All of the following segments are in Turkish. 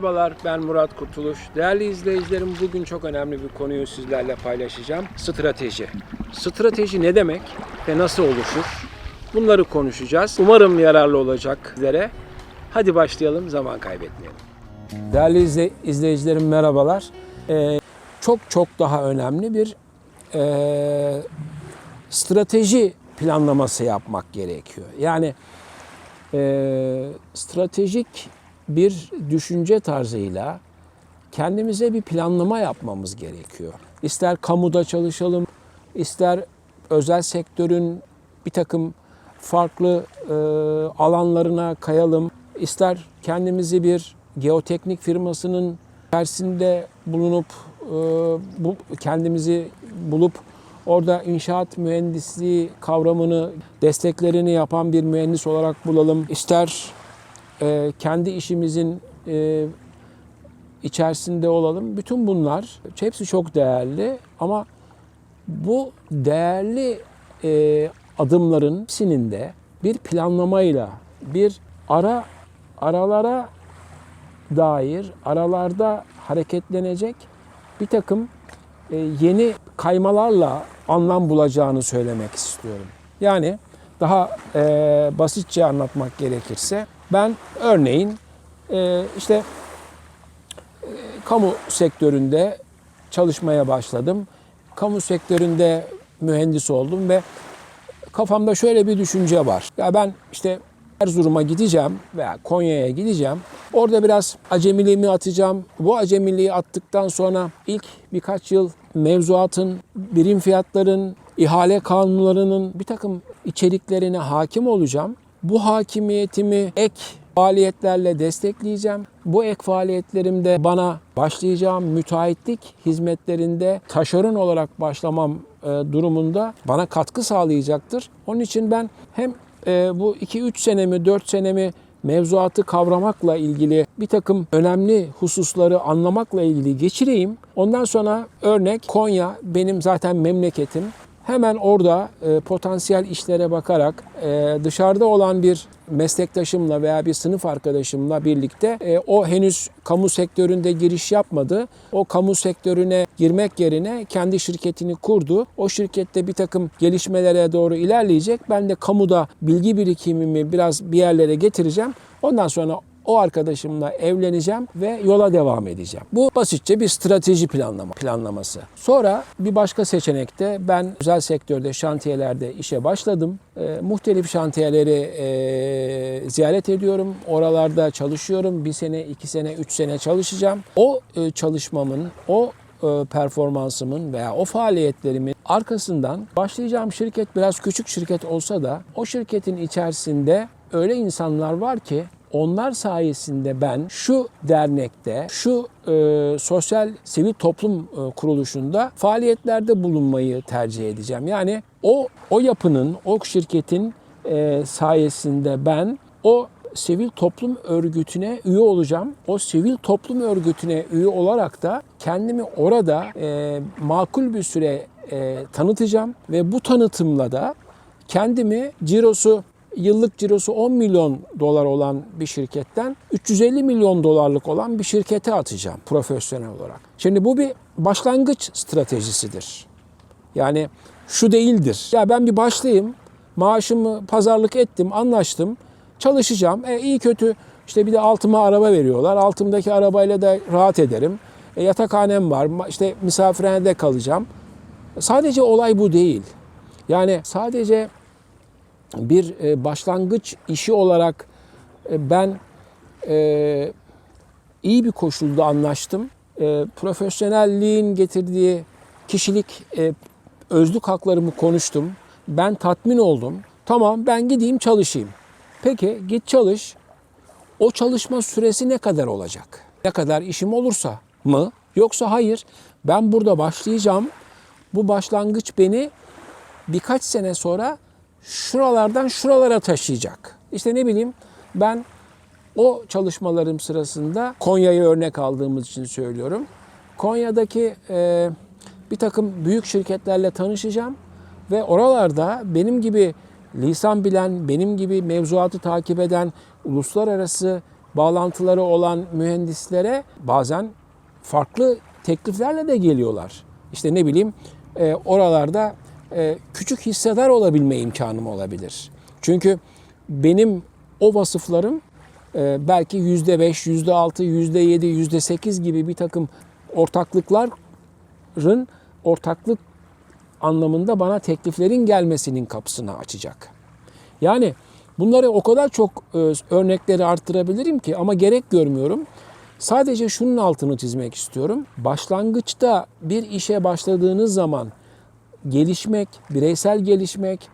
Merhabalar ben Murat Kurtuluş. Değerli izleyicilerim bugün çok önemli bir konuyu sizlerle paylaşacağım. Strateji. Strateji ne demek ve nasıl oluşur? Bunları konuşacağız. Umarım yararlı olacak sizlere. Hadi başlayalım zaman kaybetmeyelim. Değerli izle- izleyicilerim merhabalar. Ee, çok çok daha önemli bir ee, strateji planlaması yapmak gerekiyor. Yani e, stratejik bir düşünce tarzıyla kendimize bir planlama yapmamız gerekiyor. İster kamuda çalışalım, ister özel sektörün bir takım farklı e, alanlarına kayalım, ister kendimizi bir geoteknik firmasının içerisinde bulunup e, bu kendimizi bulup orada inşaat mühendisliği kavramını desteklerini yapan bir mühendis olarak bulalım. İster e, kendi işimizin e, içerisinde olalım. Bütün bunlar hepsi çok değerli ama bu değerli e, adımların hepsinin de bir planlamayla, bir ara aralara dair aralarda hareketlenecek bir takım e, yeni kaymalarla anlam bulacağını söylemek istiyorum. Yani daha e, basitçe anlatmak gerekirse ben örneğin e, işte e, kamu sektöründe çalışmaya başladım. Kamu sektöründe mühendis oldum ve kafamda şöyle bir düşünce var. Ya ben işte Erzurum'a gideceğim veya Konya'ya gideceğim. Orada biraz acemiliğimi atacağım. Bu acemiliği attıktan sonra ilk birkaç yıl mevzuatın, birim fiyatların, ihale kanunlarının bir takım içeriklerine hakim olacağım. Bu hakimiyetimi ek faaliyetlerle destekleyeceğim. Bu ek faaliyetlerimde bana başlayacağım müteahhitlik hizmetlerinde taşeron olarak başlamam e, durumunda bana katkı sağlayacaktır. Onun için ben hem e, bu 2-3 senemi 4 senemi mevzuatı kavramakla ilgili bir takım önemli hususları anlamakla ilgili geçireyim. Ondan sonra örnek Konya benim zaten memleketim. Hemen orada e, potansiyel işlere bakarak e, dışarıda olan bir meslektaşımla veya bir sınıf arkadaşımla birlikte e, o henüz kamu sektöründe giriş yapmadı. O kamu sektörüne girmek yerine kendi şirketini kurdu. O şirkette bir takım gelişmelere doğru ilerleyecek. Ben de kamuda bilgi birikimimi biraz bir yerlere getireceğim. Ondan sonra o arkadaşımla evleneceğim ve yola devam edeceğim. Bu basitçe bir strateji planlama planlaması. Sonra bir başka seçenekte ben özel sektörde şantiyelerde işe başladım. E, muhtelif şantiyeleri e, ziyaret ediyorum. Oralarda çalışıyorum. Bir sene, iki sene, üç sene çalışacağım. O e, çalışmamın, o e, performansımın veya o faaliyetlerimin arkasından başlayacağım şirket biraz küçük şirket olsa da o şirketin içerisinde öyle insanlar var ki onlar sayesinde ben şu dernekte, şu e, sosyal sivil toplum e, kuruluşunda faaliyetlerde bulunmayı tercih edeceğim. Yani o o yapının, o şirketin e, sayesinde ben o sivil toplum örgütüne üye olacağım. O sivil toplum örgütüne üye olarak da kendimi orada e, makul bir süre e, tanıtacağım ve bu tanıtımla da kendimi cirosu yıllık cirosu 10 milyon dolar olan bir şirketten 350 milyon dolarlık olan bir şirkete atacağım profesyonel olarak. Şimdi bu bir başlangıç stratejisidir. Yani şu değildir. Ya ben bir başlayayım, maaşımı pazarlık ettim, anlaştım, çalışacağım. E iyi kötü işte bir de altıma araba veriyorlar. Altımdaki arabayla da rahat ederim. E, yatakhanem var, işte misafirhanede kalacağım. Sadece olay bu değil. Yani sadece bir e, başlangıç işi olarak e, ben e, iyi bir koşulda anlaştım. Profesyonelliğin getirdiği kişilik, özlük haklarımı konuştum. Ben tatmin oldum. Tamam ben gideyim çalışayım. Peki git çalış. O çalışma süresi ne kadar olacak? Ne kadar işim olursa mı? Yoksa hayır ben burada başlayacağım. Bu başlangıç beni birkaç sene sonra şuralardan şuralara taşıyacak. İşte ne bileyim ben o çalışmalarım sırasında Konya'yı örnek aldığımız için söylüyorum. Konya'daki e, bir takım büyük şirketlerle tanışacağım ve oralarda benim gibi lisan bilen, benim gibi mevzuatı takip eden uluslararası bağlantıları olan mühendislere bazen farklı tekliflerle de geliyorlar. İşte ne bileyim e, oralarda e, küçük hissedar olabilme imkanım olabilir. Çünkü benim o vasıflarım e, belki yüzde beş, yüzde altı, yüzde yedi, yüzde sekiz gibi bir takım ortaklıkların ortaklık anlamında bana tekliflerin gelmesinin kapısını açacak. Yani bunları o kadar çok e, örnekleri arttırabilirim ki ama gerek görmüyorum. Sadece şunun altını çizmek istiyorum. Başlangıçta bir işe başladığınız zaman gelişmek, bireysel gelişmek,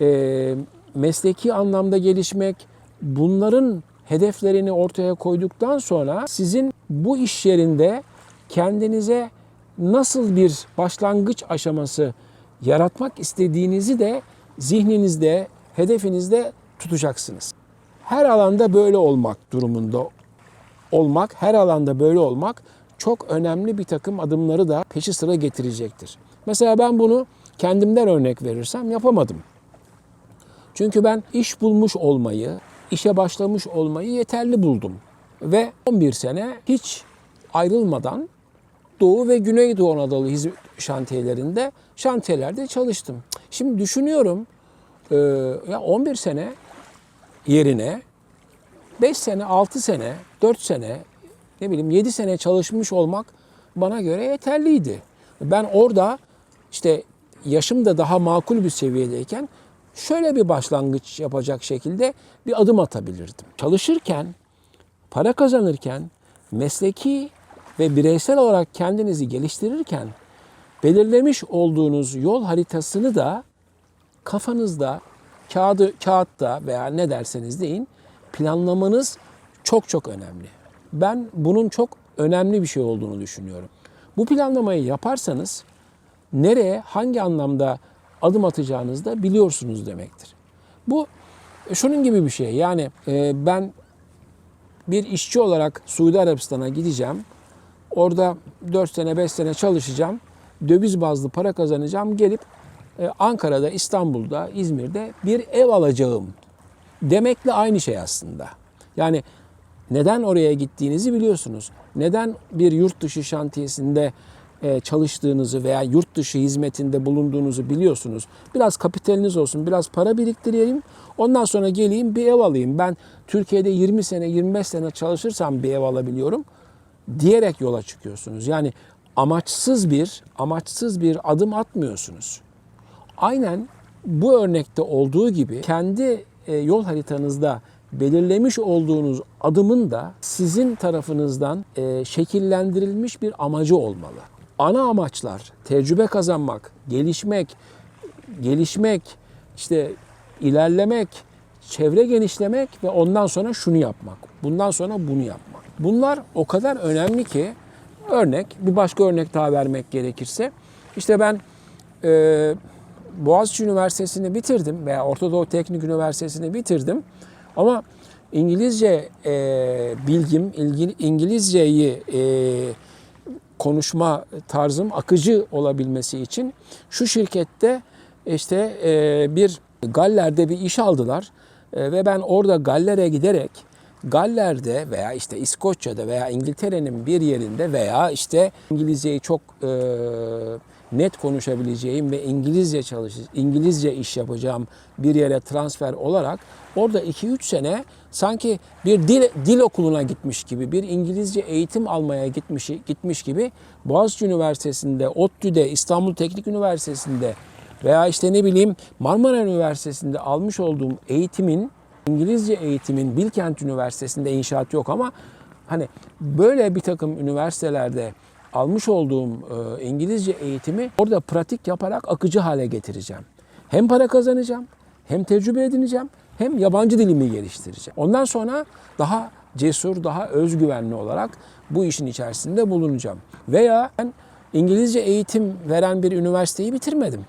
e, mesleki anlamda gelişmek, bunların hedeflerini ortaya koyduktan sonra sizin bu iş yerinde kendinize nasıl bir başlangıç aşaması yaratmak istediğinizi de zihninizde, hedefinizde tutacaksınız. Her alanda böyle olmak durumunda olmak, her alanda böyle olmak çok önemli bir takım adımları da peşi sıra getirecektir. Mesela ben bunu kendimden örnek verirsem yapamadım. Çünkü ben iş bulmuş olmayı, işe başlamış olmayı yeterli buldum. Ve 11 sene hiç ayrılmadan Doğu ve Güneydoğu Anadolu hizmet şantiyelerinde şantiyelerde çalıştım. Şimdi düşünüyorum e, ya 11 sene yerine 5 sene, 6 sene, 4 sene, ne bileyim 7 sene çalışmış olmak bana göre yeterliydi. Ben orada işte yaşım da daha makul bir seviyedeyken şöyle bir başlangıç yapacak şekilde bir adım atabilirdim. Çalışırken, para kazanırken, mesleki ve bireysel olarak kendinizi geliştirirken belirlemiş olduğunuz yol haritasını da kafanızda, kağıdı, kağıtta veya ne derseniz deyin planlamanız çok çok önemli. Ben bunun çok önemli bir şey olduğunu düşünüyorum. Bu planlamayı yaparsanız nereye, hangi anlamda adım atacağınızı da biliyorsunuz demektir. Bu e, şunun gibi bir şey. Yani e, ben bir işçi olarak Suudi Arabistan'a gideceğim. Orada 4 sene 5 sene çalışacağım. Döviz bazlı para kazanacağım. Gelip e, Ankara'da, İstanbul'da, İzmir'de bir ev alacağım demekle aynı şey aslında. Yani neden oraya gittiğinizi biliyorsunuz. Neden bir yurt dışı şantiyesinde çalıştığınızı veya yurt dışı hizmetinde bulunduğunuzu biliyorsunuz. Biraz kapitaliniz olsun, biraz para biriktireyim. Ondan sonra geleyim bir ev alayım. Ben Türkiye'de 20 sene, 25 sene çalışırsam bir ev alabiliyorum diyerek yola çıkıyorsunuz. Yani amaçsız bir, amaçsız bir adım atmıyorsunuz. Aynen bu örnekte olduğu gibi kendi e, yol haritanızda belirlemiş olduğunuz adımın da sizin tarafınızdan e, şekillendirilmiş bir amacı olmalı. Ana amaçlar tecrübe kazanmak, gelişmek, gelişmek, işte ilerlemek, çevre genişlemek ve ondan sonra şunu yapmak. Bundan sonra bunu yapmak. Bunlar o kadar önemli ki örnek bir başka örnek daha vermek gerekirse işte ben e, Boğaziçi Üniversitesi'ni bitirdim veya Orta Doğu Teknik Üniversitesi'ni bitirdim. Ama İngilizce e, bilgim, İngilizceyi e, konuşma tarzım akıcı olabilmesi için şu şirkette işte e, bir Galler'de bir iş aldılar E, ve ben orada Galler'e giderek Galler'de veya işte İskoçya'da veya İngiltere'nin bir yerinde veya işte İngilizceyi çok e, net konuşabileceğim ve İngilizce çalış İngilizce iş yapacağım bir yere transfer olarak orada 2-3 sene sanki bir dil dil okuluna gitmiş gibi, bir İngilizce eğitim almaya gitmiş gitmiş gibi Boğaziçi Üniversitesi'nde, ODTÜ'de, İstanbul Teknik Üniversitesi'nde veya işte ne bileyim Marmara Üniversitesi'nde almış olduğum eğitimin İngilizce eğitimin Bilkent Üniversitesi'nde inşaat yok ama hani böyle bir takım üniversitelerde almış olduğum e, İngilizce eğitimi orada pratik yaparak akıcı hale getireceğim. Hem para kazanacağım, hem tecrübe edineceğim, hem yabancı dilimi geliştireceğim. Ondan sonra daha cesur, daha özgüvenli olarak bu işin içerisinde bulunacağım. Veya ben İngilizce eğitim veren bir üniversiteyi bitirmedim.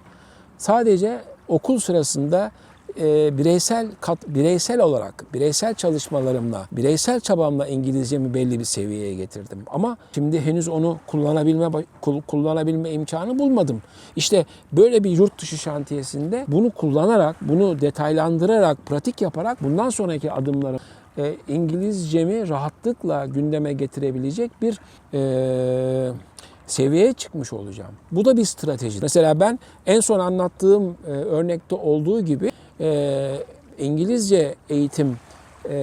Sadece okul sırasında e, bireysel kat, bireysel olarak bireysel çalışmalarımla, bireysel çabamla İngilizcemi belli bir seviyeye getirdim. Ama şimdi henüz onu kullanabilme kul- kullanabilme imkanı bulmadım. İşte böyle bir yurt dışı şantiyesinde bunu kullanarak, bunu detaylandırarak, pratik yaparak bundan sonraki adımları e, İngilizcemi rahatlıkla gündeme getirebilecek bir e, seviyeye çıkmış olacağım. Bu da bir strateji. Mesela ben en son anlattığım e, örnekte olduğu gibi e, İngilizce eğitim e,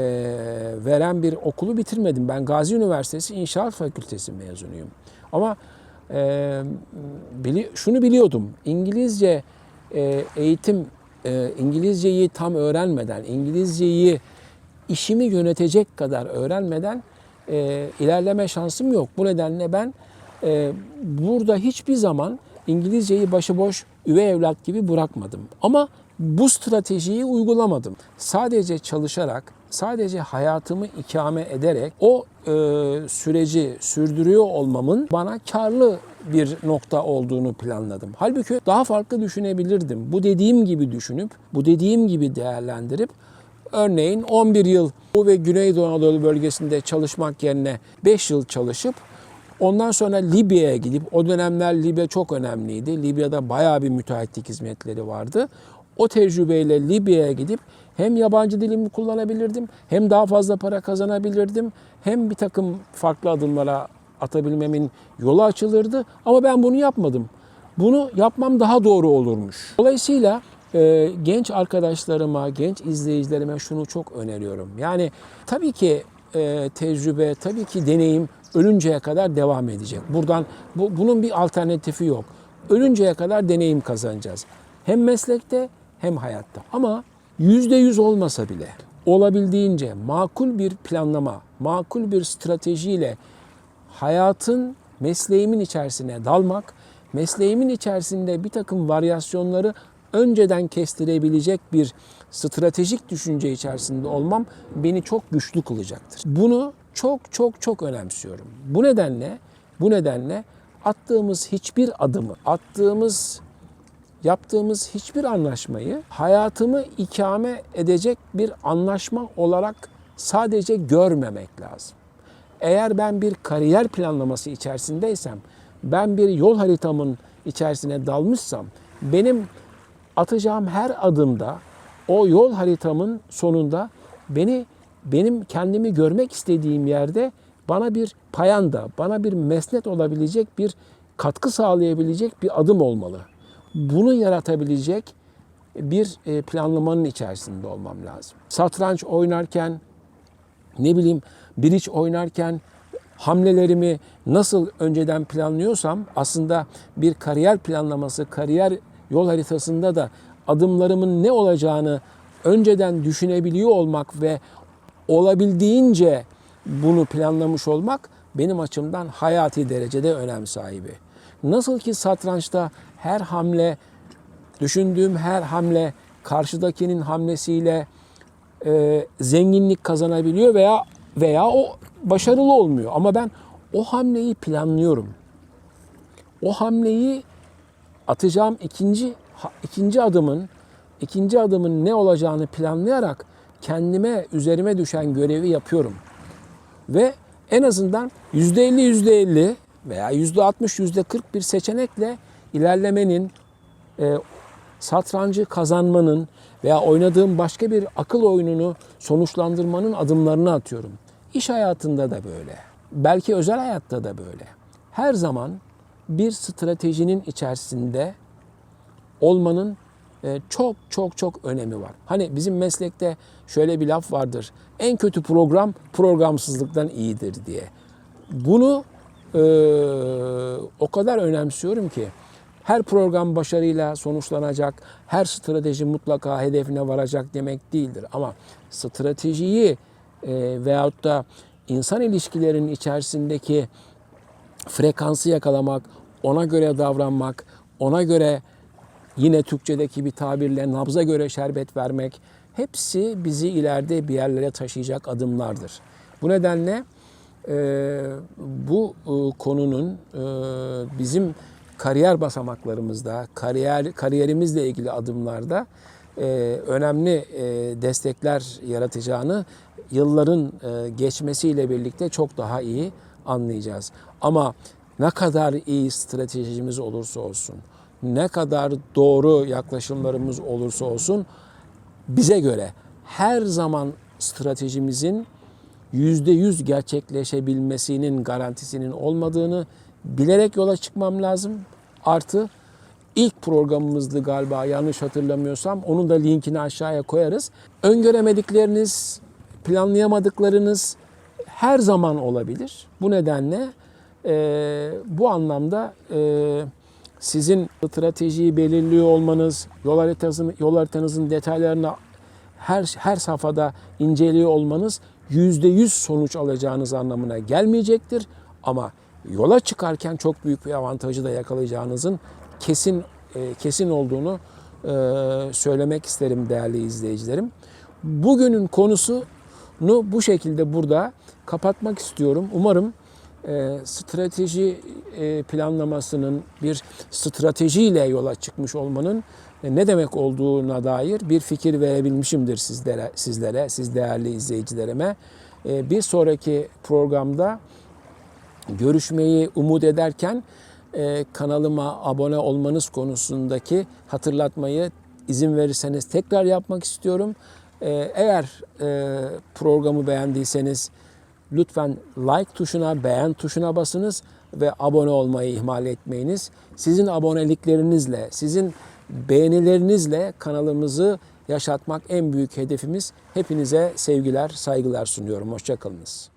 veren bir okulu bitirmedim. Ben Gazi Üniversitesi İnşaat Fakültesi mezunuyum. Ama e, bili- şunu biliyordum. İngilizce e, eğitim, e, İngilizceyi tam öğrenmeden, İngilizceyi işimi yönetecek kadar öğrenmeden e, ilerleme şansım yok. Bu nedenle ben e, burada hiçbir zaman İngilizceyi başıboş üvey evlat gibi bırakmadım. Ama bu stratejiyi uygulamadım. Sadece çalışarak, sadece hayatımı ikame ederek o e, süreci sürdürüyor olmamın bana karlı bir nokta olduğunu planladım. Halbuki daha farklı düşünebilirdim. Bu dediğim gibi düşünüp, bu dediğim gibi değerlendirip Örneğin 11 yıl Doğu ve Güneydoğu Anadolu bölgesinde çalışmak yerine 5 yıl çalışıp ondan sonra Libya'ya gidip o dönemler Libya çok önemliydi. Libya'da bayağı bir müteahhitlik hizmetleri vardı. O tecrübeyle Libya'ya gidip hem yabancı dilimi kullanabilirdim, hem daha fazla para kazanabilirdim, hem bir takım farklı adımlara atabilmemin yolu açılırdı. Ama ben bunu yapmadım. Bunu yapmam daha doğru olurmuş. Dolayısıyla e, genç arkadaşlarıma, genç izleyicilerime şunu çok öneriyorum. Yani tabii ki e, tecrübe, tabii ki deneyim ölünceye kadar devam edecek. Buradan bu, bunun bir alternatifi yok. Ölünceye kadar deneyim kazanacağız. Hem meslekte hem hayatta. Ama yüzde yüz olmasa bile olabildiğince makul bir planlama, makul bir stratejiyle hayatın, mesleğimin içerisine dalmak, mesleğimin içerisinde bir takım varyasyonları önceden kestirebilecek bir stratejik düşünce içerisinde olmam beni çok güçlü kılacaktır. Bunu çok çok çok önemsiyorum. Bu nedenle bu nedenle attığımız hiçbir adımı, attığımız yaptığımız hiçbir anlaşmayı hayatımı ikame edecek bir anlaşma olarak sadece görmemek lazım. Eğer ben bir kariyer planlaması içerisindeysem, ben bir yol haritamın içerisine dalmışsam, benim atacağım her adımda o yol haritamın sonunda beni benim kendimi görmek istediğim yerde bana bir payanda, bana bir mesnet olabilecek bir katkı sağlayabilecek bir adım olmalı. Bunu yaratabilecek bir e, planlamanın içerisinde olmam lazım. Satranç oynarken, ne bileyim bridge oynarken hamlelerimi nasıl önceden planlıyorsam aslında bir kariyer planlaması, kariyer yol haritasında da adımlarımın ne olacağını önceden düşünebiliyor olmak ve olabildiğince bunu planlamış olmak benim açımdan hayati derecede önem sahibi. Nasıl ki satrançta her hamle, düşündüğüm her hamle karşıdakinin hamlesiyle e, zenginlik kazanabiliyor veya veya o başarılı olmuyor. Ama ben o hamleyi planlıyorum. O hamleyi atacağım ikinci ikinci adımın ikinci adımın ne olacağını planlayarak kendime üzerime düşen görevi yapıyorum. Ve en azından yüzde elli yüzde elli veya yüzde altmış yüzde kırk bir seçenekle ilerlemenin e, satrancı kazanmanın veya oynadığım başka bir akıl oyununu sonuçlandırmanın adımlarını atıyorum. İş hayatında da böyle. Belki özel hayatta da böyle. Her zaman bir stratejinin içerisinde olmanın e, çok çok çok önemi var. Hani bizim meslekte şöyle bir laf vardır. En kötü program programsızlıktan iyidir diye. Bunu e, o kadar önemsiyorum ki her program başarıyla sonuçlanacak, her strateji mutlaka hedefine varacak demek değildir. Ama stratejiyi e, veyahut da insan ilişkilerinin içerisindeki frekansı yakalamak, ona göre davranmak, ona göre yine Türkçedeki bir tabirle nabza göre şerbet vermek hepsi bizi ileride bir yerlere taşıyacak adımlardır. Bu nedenle e, bu e, konunun e, bizim kariyer basamaklarımızda, kariyer kariyerimizle ilgili adımlarda e, önemli e, destekler yaratacağını yılların e, geçmesiyle birlikte çok daha iyi anlayacağız. Ama ne kadar iyi stratejimiz olursa olsun, ne kadar doğru yaklaşımlarımız olursa olsun bize göre her zaman stratejimizin %100 gerçekleşebilmesinin garantisinin olmadığını bilerek yola çıkmam lazım. Artı ilk programımızdı galiba yanlış hatırlamıyorsam. Onun da linkini aşağıya koyarız. Öngöremedikleriniz, planlayamadıklarınız her zaman olabilir. Bu nedenle e, bu anlamda e, sizin stratejiyi belirliyor olmanız, yol haritanızın, yol haritanızın detaylarını her her safhada inceliyor olmanız %100 sonuç alacağınız anlamına gelmeyecektir. Ama yola çıkarken çok büyük bir avantajı da yakalayacağınızın kesin e, kesin olduğunu e, söylemek isterim değerli izleyicilerim. Bugünün konusunu bu şekilde burada kapatmak istiyorum. Umarım e, strateji planlamasının bir stratejiyle yola çıkmış olmanın ne demek olduğuna dair bir fikir verebilmişimdir sizlere, sizlere, siz değerli izleyicilerime. Bir sonraki programda görüşmeyi umut ederken e, kanalıma abone olmanız konusundaki hatırlatmayı izin verirseniz tekrar yapmak istiyorum. E, eğer e, programı beğendiyseniz lütfen like tuşuna, beğen tuşuna basınız ve abone olmayı ihmal etmeyiniz. Sizin aboneliklerinizle, sizin beğenilerinizle kanalımızı yaşatmak en büyük hedefimiz. Hepinize sevgiler, saygılar sunuyorum. Hoşçakalınız.